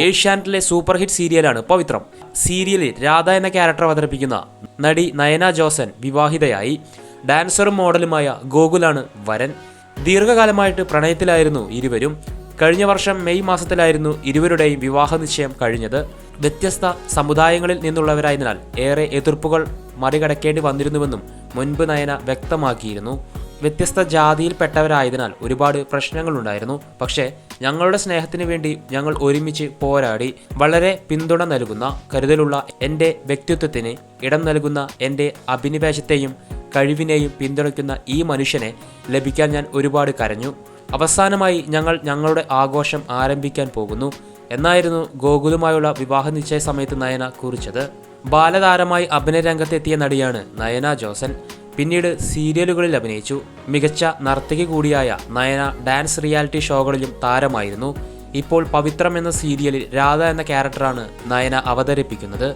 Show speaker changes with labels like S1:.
S1: ഏഷ്യാനെറ്റിലെ super hit സീരിയലാണ് പവിത്രം. സീരിയലിൽ രാധ എന്ന ക്യാരക്ടർ അവതരിപ്പിക്കുന്ന നടി നയന ജോസൻ വിവാഹിതയായി. ഡാൻസറും മോഡലുമായ ഗോകുലാണ് വരൻ. ദീർഘകാലമായിട്ട് പ്രണയത്തിലായിരുന്നു ഇരുവരും. കഴിഞ്ഞ വർഷം മെയ് മാസത്തിലായിരുന്നു ഇരുവരുടെയും വിവാഹ നിശ്ചയം കഴിഞ്ഞത്. വ്യത്യസ്ത സമുദായങ്ങളിൽ നിന്നുള്ളവരായതിനാൽ ഏറെ എതിർപ്പുകൾ മറികടക്കേണ്ടി വന്നിരുന്നുവെന്നും മുൻപ് നയന വ്യക്തമാക്കിയിരുന്നു. വ്യത്യസ്ത ജാതിയിൽപ്പെട്ടവരായതിനാൽ ഒരുപാട് പ്രശ്നങ്ങളുണ്ടായിരുന്നു. പക്ഷേ ഞങ്ങളുടെ സ്നേഹത്തിന് വേണ്ടി ഞങ്ങൾ ഒരുമിച്ച് പോരാടി വളരെ പിന്തുണ നൽകുന്ന കരുതലുള്ള എന്റെ വ്യക്തിത്വത്തിന് ഇടം നൽകുന്ന എന്റെ അഭിനിവേശത്തെയും കഴിവിനെയും പിന്തുണയ്ക്കുന്ന ഈ മനുഷ്യനെ ലഭിക്കാൻ ഞാൻ ഒരുപാട് കരഞ്ഞു. അവസാനമായി ഞങ്ങൾ ഞങ്ങളുടെ ആഘോഷം ആരംഭിക്കാൻ പോകുന്നു. എന്നായിരുന്നു ഗോകുലുമായുള്ള വിവാഹ നിശ്ചയ സമയത്ത് നയന കുറിച്ചത്. ബാലതാരമായി അഭിനയ രംഗത്തെത്തിയ നടിയാണ് നയന ജോസൻ. പിന്നീട് സീരിയലുകളിൽ അഭിനയിച്ചു. മികച്ച നർത്തകി കൂടിയായ നയന ഡാൻസ് റിയാലിറ്റി ഷോകളിലും താരമായിരുന്നു. ഇപ്പോൾ പവിത്രം എന്ന സീരിയലിൽ രാധ എന്ന ക്യാരക്ടറാണ് നയന അവതരിപ്പിക്കുന്നത്.